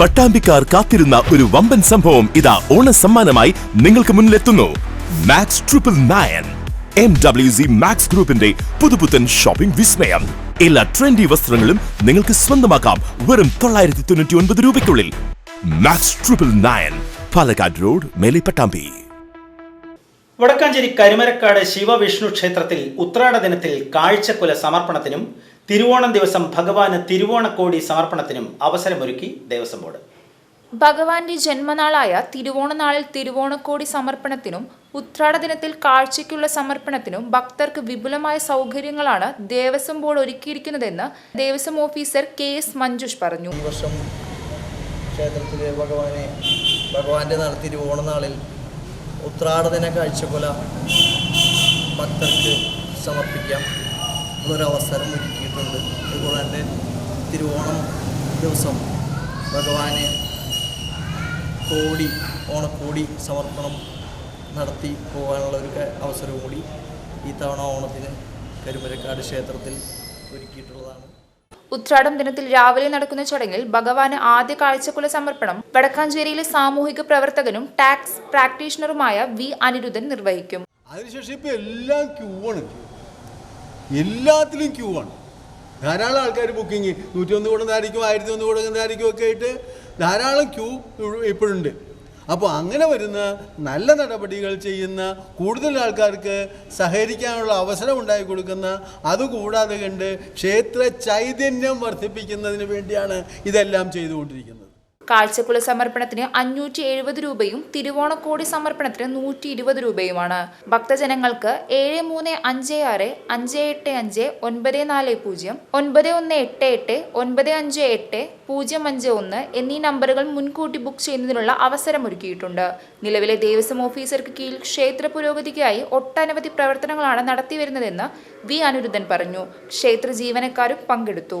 പട്ടാമ്പിക്കാർ കാത്തിരുന്ന ഒരു വമ്പൻ സംഭവം ഇതാ ഓണ സമ്മാനമായി നിങ്ങൾക്ക് മുന്നിലെത്തുന്നു. Max triple nine M W C Max ഗ്രൂപ്പിന്റെ പുതുപുത്തൻ ഷോപ്പിംഗ് വിസ്മയം. എല്ലാ ട്രെൻഡി വസ്ത്രങ്ങളും നിങ്ങൾക്ക് സ്വന്തമാക്കാം വെറും തൊള്ളായിരത്തി തൊണ്ണൂറ്റി ഒൻപത് രൂപയ്ക്കുള്ളിൽ. Max triple nine Palakkad road Melipattambi Pattambi. Vadakkanchery Karimarakkad Shivavishnu ക്ഷേത്രത്തിൽ ഉത്രാട ദിനത്തിൽ കാഴ്ചക്കുല സമർപ്പണത്തിനും തിരുവോണം ദിവസം ഭഗവാന് തിരുവോണക്കോടി സമർപ്പണത്തിനും അവസരമൊരുക്കി ദേവസ്വം ബോർഡ്. ഭഗവാന്റെ ജന്മനാളായ തിരുവോണനാളിൽ തിരുവോണക്കോടി സമർപ്പണത്തിനും ഉത്രാട ദിനത്തിൽ കാഴ്ചയ്ക്കുള്ള സമർപ്പണത്തിനും ഭക്തർക്ക് വിപുലമായ സൗകര്യങ്ങളാണ് Devaswom board ഒരുക്കിയിരിക്കുന്നതെന്ന് Devaswom officer K S Manjush പറഞ്ഞു. ഈ വർഷം ക്ഷേത്രത്തിലെ ഭഗവാനെ ഭഗവാന്റെ നാൾ തിരുവോണനാളിൽ ഉത്രാടദിന കാഴ്ചകൊല ഭക്തർക്ക് സമർപ്പിക്കാം. എന്നൊരവസരം ഒരുക്കിയിട്ടുണ്ട്. അതുപോലെ തന്നെ തിരുവോണം ദിവസം ഭഗവാന് കോടി ഓണക്കോടി സമർപ്പണം നടത്തി പോകാനുള്ള ഒരു അവസരവും കൂടി ഈ തവണ ഓണത്തിന് കരുമരക്കാട് ക്ഷേത്രത്തിൽ ഒരുക്കിയിട്ടുള്ളതാണ്. ഉത്രാടം ദിനത്തിൽ രാവിലെ നടക്കുന്ന ചടങ്ങിൽ ഭഗവാന് ആദ്യ കാഴ്ചക്കുല സമർപ്പണം വടക്കാഞ്ചേരിയിലെ സാമൂഹിക പ്രവർത്തകനും ടാക്സ് പ്രാക്ടീഷണറുമായ വി അനിരുദ്ധൻ നിർവഹിക്കും. അതിനുശേഷം ഇപ്പം എല്ലാം ക്യൂ ആണ്. എല്ലാത്തിലും ക്യൂ ആണ്. ധാരാളം ആൾക്കാർ ബുക്കിങ് നൂറ്റി കൂടുന്നതായിരിക്കും ആയിരത്തി ഒന്ന് കൂടുന്നതായിരിക്കും ഒക്കെ ആയിട്ട് ധാരാളം ക്യൂ ഇപ്പോഴുണ്ട്. അപ്പോൾ അങ്ങനെ വരുന്ന നല്ല നടപടികൾ ചെയ്യുന്ന കൂടുതൽ ആൾക്കാർക്ക് സഹകരിക്കാനുള്ള അവസരം ഉണ്ടാക്കി കൊടുക്കുന്ന അതുകൂടാതെ കണ്ട് ക്ഷേത്ര ചൈതന്യം വർദ്ധിപ്പിക്കുന്നതിന് വേണ്ടിയാണ് ഇതെല്ലാം ചെയ്തുകൊണ്ടിരിക്കുന്നത്. കാഴ്ചക്കുല സമർപ്പണത്തിന് അഞ്ഞൂറ്റി എഴുപത് രൂപയും തിരുവോണക്കോടി സമർപ്പണത്തിന് നൂറ്റി ഇരുപത് രൂപയുമാണ്. ഭക്തജനങ്ങൾക്ക് ഏഴ് മൂന്ന് അഞ്ച് ആറ് അഞ്ച് എട്ട് അഞ്ച് ഒൻപത് നാല് പൂജ്യം ഒൻപത് ഒന്ന് എട്ട് എട്ട് ഒൻപത് അഞ്ച് എട്ട് പൂജ്യം അഞ്ച് ഒന്ന് എന്നീ നമ്പറുകൾ മുൻകൂട്ടി ബുക്ക് ചെയ്യുന്നതിനുള്ള അവസരമൊരുക്കിയിട്ടുണ്ട്. നിലവിലെ ദേവസ്വം ഓഫീസർക്ക് കീഴിൽ ക്ഷേത്ര പുരോഗതിക്കായി ഒട്ടനവധി പ്രവർത്തനങ്ങളാണ് നടത്തിവരുന്നതെന്ന് വി അനിരുദ്ധൻ പറഞ്ഞു. ക്ഷേത്ര ജീവനക്കാരും പങ്കെടുത്തു.